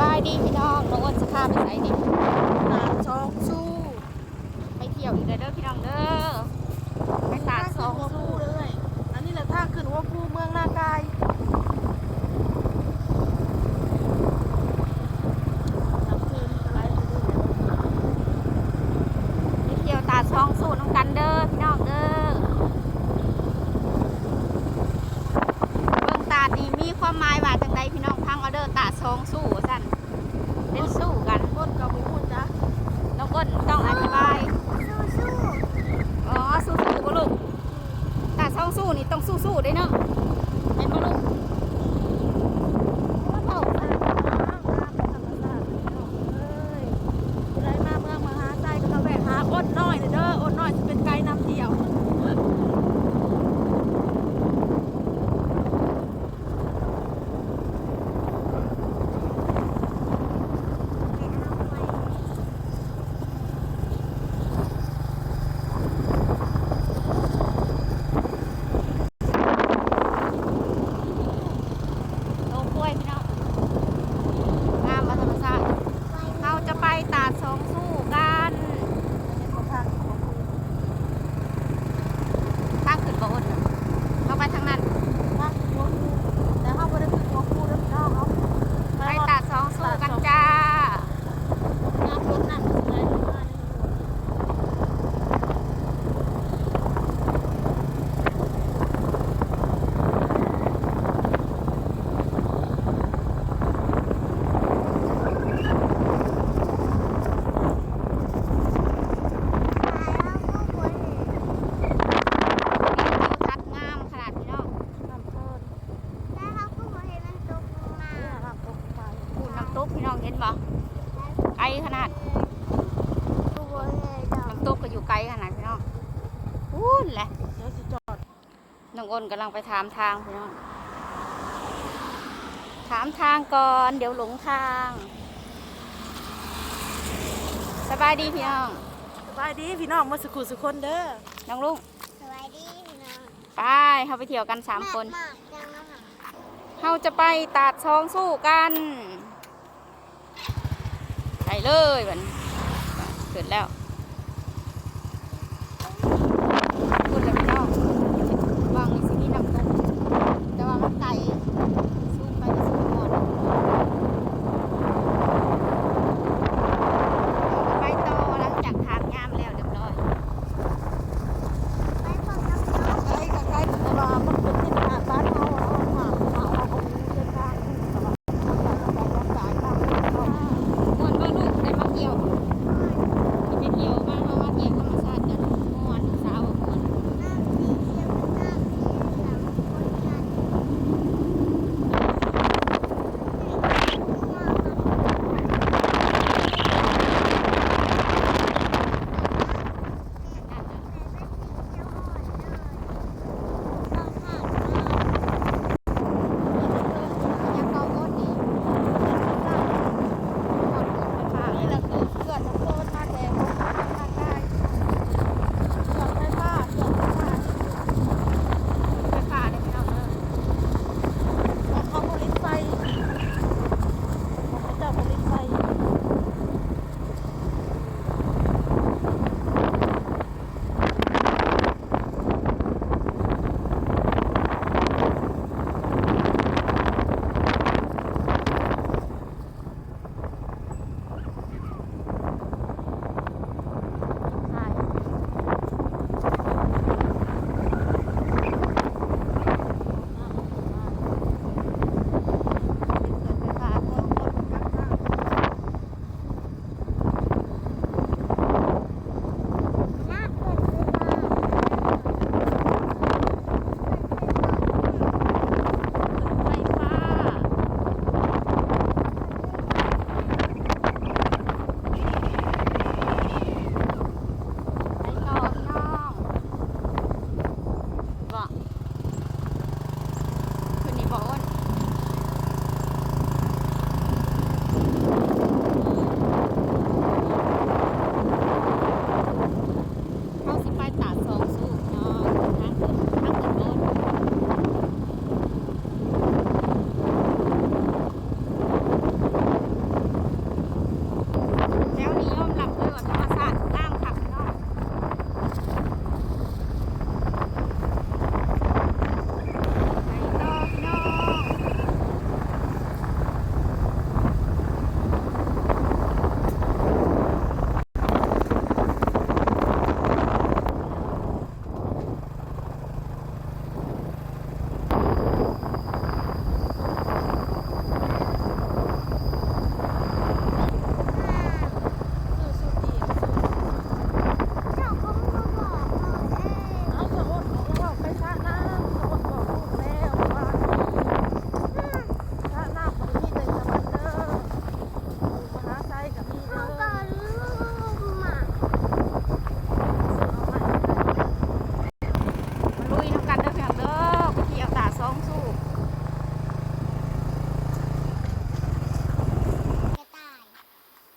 บายดีพี่น้องน้องอ้นจะพาไปไหนนี่ตาสองสู้ไปเที่ยวอีกเด้อเด้อพี่น้องเด้อไปตาดสองหัวสู้ผู้เลยอันนี้แหละท่าขึ้นหัวผู้เมืองนากายน้ำเค็มอะไรไปดูเนี่ยไปเที่ยวตาดสองสู้น้องกันเด้อพี่น้องเด้อเบิ่งตาดนี่มีความหมายว่าจังใดพี่น้องพังเอาเด้อตาดสองสู้สั่นเป็นสู้ กันก้นกับหมูจ้ะน้องอ้นต้องอธิบาย สู้อ๋อสู้สู้บ่ลูกตาดสองสู้นี่ต้องสู้สู้ได้เนาะเป็นบ่ลูก ๆเอาไปธรรมชาติเลยไรมาเมืองมหาใจก็มาแวะหาอ้นน้อยเด้ออ้นน้อยจะเป็นไกด์นำเที่ยว โลกล้วยพี่น้องงามมาธรรมชาติเราจะไปตาดสองสู้กัน ทางขึ้นบ่อ้นน่ะเราไปทางนั้น แต่เขาไม่ได้ขึ้นหัวผู้แล้วพี่น้องเขา ไปตาดสองสู้กันจ้า น้ำรถนั่นเลยมาในหัว ทัดงามขนาดพี่น้อง น้ำเพิ่นเนี่ยครับตกไป พูดน้ำตกพี่น้องเห็นบ่ไกลขนาดน้ำตกก็อยู่ไกลขนาดพี่น้องพูนแหละ เดี๋ยวสิจอด น้องอ้นกำลังไปถามทางพี่น้องถามทางก่อน เดี๋ยวหลงทาง สบายดีพี่น้อง สบายดีพี่น้องมาสุขุสุคนเด้อ น้องลุงสวัสดีพี่น้องไปเขาไปเที่ยวกันสามคนมากจังนะคะเราจะไปตาดซองสู้กันไปเลยบัดนเกิดแล้ว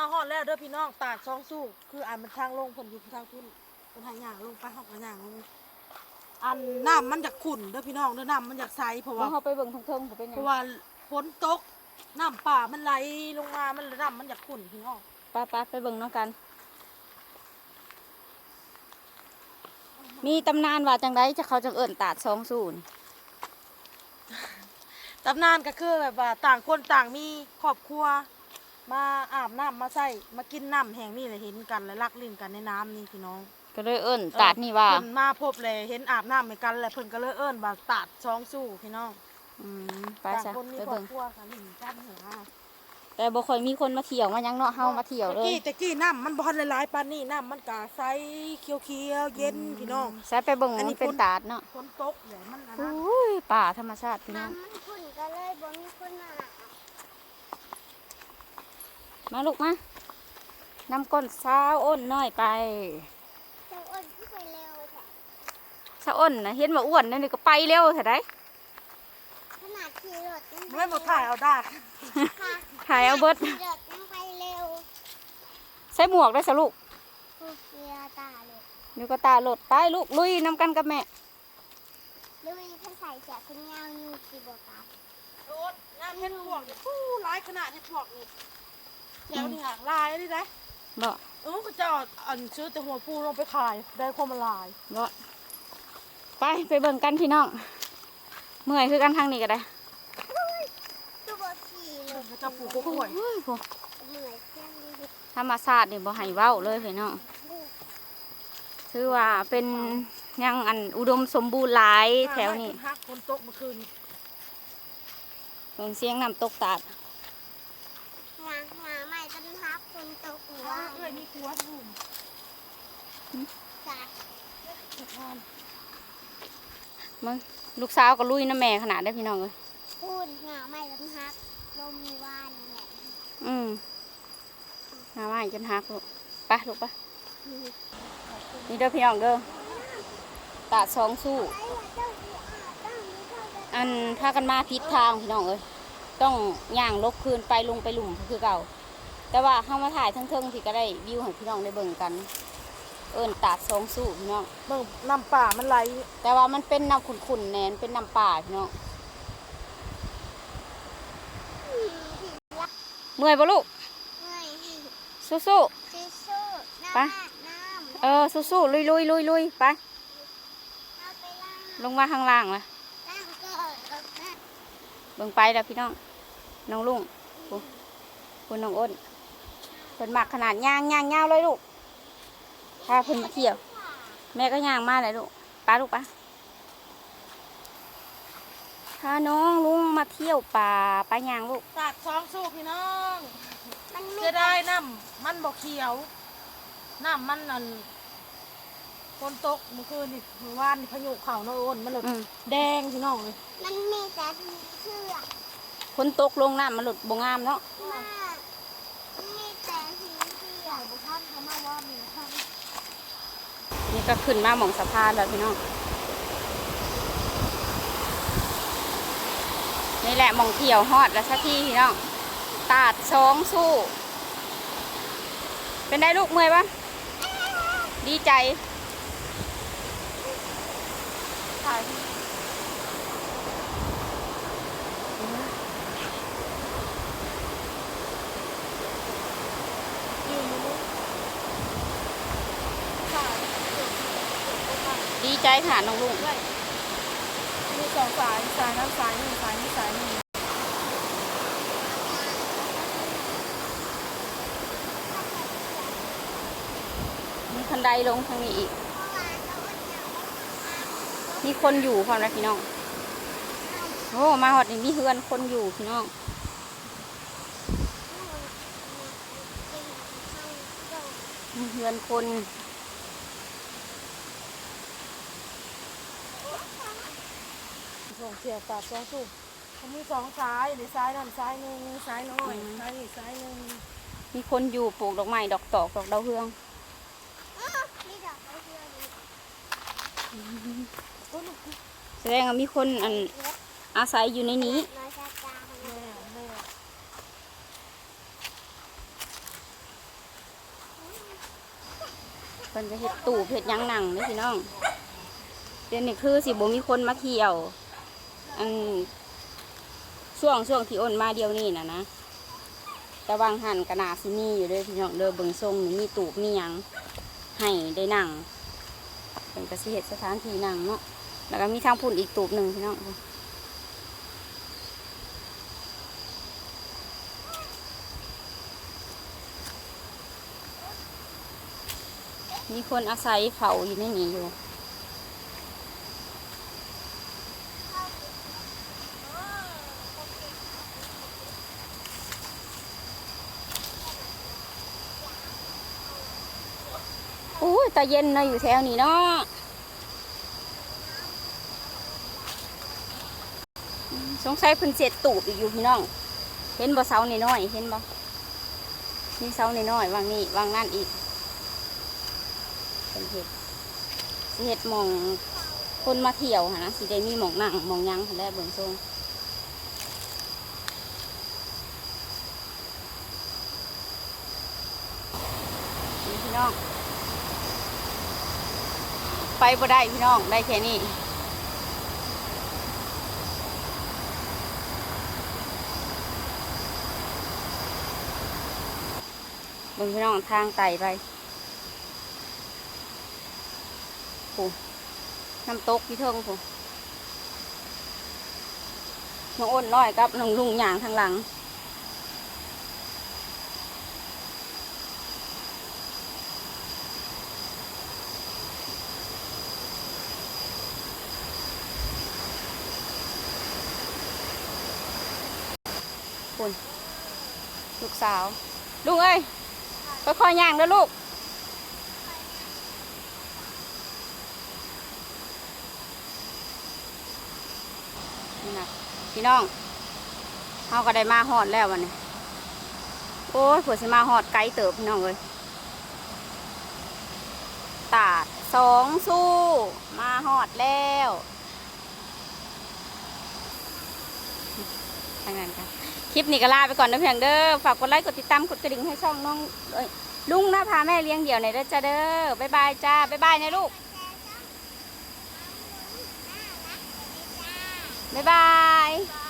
มาฮอดแล้วเด้อพี่น้องตาดซองสู้ คืออันมันทางลงผลอยู่ทางพุ่นเป็นทางย่างลงไปหอกกันย่างลงอันน้ำมันอยากขุ่นเด้อพี่น้องเด้อน้ำมันอยากใสเพราะว่าว่าเฮาไปเบิ่งทางเทิงบ่เป็นหเพยังราะว่าฝนตกน้ำป่ามันไหลลงมามันน้ำมันอยากขุ่นพี่น้องไป้าๆไปเบิ่งนำกัน มีตำนานว่าจังไดจะเขาจังเอิ้นตาดสองศูนย์ตำนานก็คือแบบว่าต่างคนต่างมีครอบครัว มาอาบน้ำมาใส่มากินน้ำแห่งนี่เลยเห็นกันและรักลิ้นกันในน้ำนี่พี่น้องก็เลยเอิ้นตาดนี่ว่าเพิ่นมาพบเลยเห็นอาบน้ำเหมือนกันแล้วเพิ่นก็เลยเอิ้นว่าตาดซองสู้พี่น้องอืมไปต่างซะคนมีไปครอเบิ่บงครัวกันหนึ่งกันหัวแต่บ่ค่อยมีคนมาเที่ยวมาหยังเนาะเฮามาเที่ยวเลตะยกี้ตะกี้น้ำมันบ่ทันหลายๆปานนี้น้ำมันกะใสเขียวๆเย็นพี่น้อง ใส่ไปเบิ่งอันนี้ มันเป็นคนตาดเนาะฝนตกเลยมันอันโอนั้น้ยป่าธรรมชาติพี่น้องน้ำมันขุ่นก็เลยบ่มีคนมา มาลูกมานำก้นสาวอ้นน้อยไปเจ้าอ้นขึ้นไปเร็วจ้ะสาวอ้นนะเห็นว่าอ้วนนั่นนี่ก็ไปเร็วเถอะได้ขนาดขี่รถยังปไม่บ่ถ่ายเอาดากค่ะถ่ายเอาเบิดขี่รถยังไปเร็วใส่หมวกได้สลูกกูเกียร์ตาเลยนี่ก็ตาโหลดไปลูกลุยนำกันกับแม่ลุยเพิ่นใส่เสื้อคุณยาวอยู่กี่บ่ตาโอ๊ตน้ำเห็ดพวกนี่ฟู้หลายขนาดเห็ดพวกนี่ แถวนี่ห่างลายนี่ได้บ่เออเขาจะเอาอันซื้อแต่หัวปูลงไปขายได้ความละลายบ่ไปไปเบิ่งกันพี่น้องเมื่อยคือกันทางนี้ก็ได้ตัวบ่ขี่เลยเขาจะปลูกกล้วยโอ้ยโหเหนื่อยแค่นี้ธรรมชาตินี่บ่ให้เว้าเลยพี่น้องถือว่าเป็นหยังอันอุดมสมบูรณ์หลายแถวนี้ฮักฝนตกเมื่อคืนเบิ่งเสียงน้ำตกตาด งาหาใหม่ต้นทับคนตกหัว ว่า หัวทุ่มจ้ะมึงลูกสาวก็ลุยน้ำแม่ขนาดได้พี่น้องเอ้ยพูดหาใหม่ต้นทับลมมีว่านี่แหละอืมหาว่าให้จนหักลูกไปลูกไปนี่เด้อพี่น้องเด้อตาสองสู้ไอ้ว่าเจ้าสิอาบน้ำหรือเจ้าจะอันพากันมาผิดทางพี่น้องเอ้ยต้องย่างลบคืนไปลงไปหลุมคือเก่า แต่ว่าเข้ามาถ่ายทั้งเทิงที่ก็ได้วิวให้พี่น้องได้เบิ่งกัน เอิ้นตาดสองสู้พี่น้อง เบิ่งน้ำป่ามันไหลแต่ว่ามันเป็นน้ำขุ่นๆแนนเป็นน้ำป่าพี่น้องอืมผิดละเมื่อยปะลูก เมื่อยสู้สู้สู้น้ำไปน้ำๆเออสู้ๆลุยๆลุยๆลุยๆไปเอาไปล้างลงมาข้างล่างเลยล้างก่อนเอาไปเบิ่งไปแล้วพี่น้อง น้องลุงกูคุณน้องอ้นเพิ่นมักขนาดย่างย่างยาวเลยลูกพาเพิ่นมาเที่ยว แม่ก็ย่างมาเลยลูกไป้าลูกไป้าพาน้องลุงมาเที่ยวป่าไปย่างลูกตาดซองสู้พี่น้องมันมีเสียดายน้ำมันบ่เขียวน้ำมันนั่นฝนตกเมื่อคืนนี่เมื่อวานนี่พายุเข่าโนโอนมันเลยอืมแดงพี่น้องเลยมันมีแต่ผีเสื้อฝนตกลงน้ำมันหลุดบงงามเนาะ มากมันมีแต่ผีเสื้อ บุท่า นเขามาว่ามีท่านนี่ก็ขึ้นมาหมองสะพานแล้วพี่น้อง นี่แหละมองเที่ยวฮอดแล้วสักทีพี่น้อง ตาดสองสู้ เป็นได้ลูกเมื่อยปะดีใจ ถ่าย ยืนอยู่นี่ถ่าย ดี ใจค่ะน้องลุงมีสองสายสายน้ำสายหนึ่งสายนี้สายหนึ่งมีคันไดลงทางนี้อีก มีคนอยู่พร้อมนะพี่น้อง โอ้มาหอดนี่มีเฮือนคนอยู่พี่น้องมีเฮือนคน สองเสียบปากสองสูบเขามีสองสายหรือซ้ายนั่นซ้ายหนึ่งซ้ายน้อยซ้ายนี่ซ้ายหนึ่งมีคนอยู่ปลูกดอกไม้ดอกตอกดอกดาวเฮืองนี่ดอกไม้เดียวนี้แสดงว่ามีคนอันอาศัยอยู่ในนี้ น้อยจ้าจ้าแม่แม่เพิ่นจะเฮ็ดตู้เฮ็ดหยังหนังเด้อพี่น้อง เดี๋ยวนี้คือสิบ่มีคนมาเที่ยว อันช่วงช่วงที่อ้นมาเดียวนี้นะนะแต่วางหันกระนาสิมีอยู่เด้อพี่น้องเด้อเบิงทรงนี่มีตูบมียังให้ได้นั่งเป็นกระสิเฮ็ดสถานที่นั่งเนาะแล้วก็มีทางพุ่นอีกตูบหนึ่งพี่น้องมีคนอาศัยเผาอยู่ในนี้อยู่าเย็นเนาะอยู่แถวนี้เนาะอืมสงสัยเพิ่นเสียตูบอีกอยู่พี่น้อง เห็นบ่เสานี่น้อยเห็นบ่มีเสานี่น้อยวางนี่วางนั่นอีกเป็นเห็ดเห็ดหมองคนมาเที่ยวหนนะสิได้มีหมองนั่งหมองยังหั้นแล้วเบิ่งทรงพี่น้อง ไปบ่ได้พี่น้องได้แค่นี้เบิ่งพี่น้องทางไต่ไปโอ้น้ำตกพี่เทิงผมน้องอ้นร้อยกับน้องลุงหยางทางหลัง คุณลูกสาว ลุงเอ้ยค่อยๆย่างเด้อลูก นี่นะพี่น้องเขาก็ได้มาหอดแล้ววันนี้ โอ้ยผัวสิมาหอดไกลเติบพี่น้องเลยตาดสองสู้ มาหอดแล้วทางนั้นกัน คลิปนี้ก็ลาไปก่อนนะเพียงเด้อ ฝากกดไลค์ กดติดตาม กดกระดิ่งให้ช่องน้องลุงนะพาแม่เลี้ยงเดี่ยวในเด้อจ้าเด้อบ๊ายบายจ้าบ๊ายบายนะลูกบ๊ายบายบาย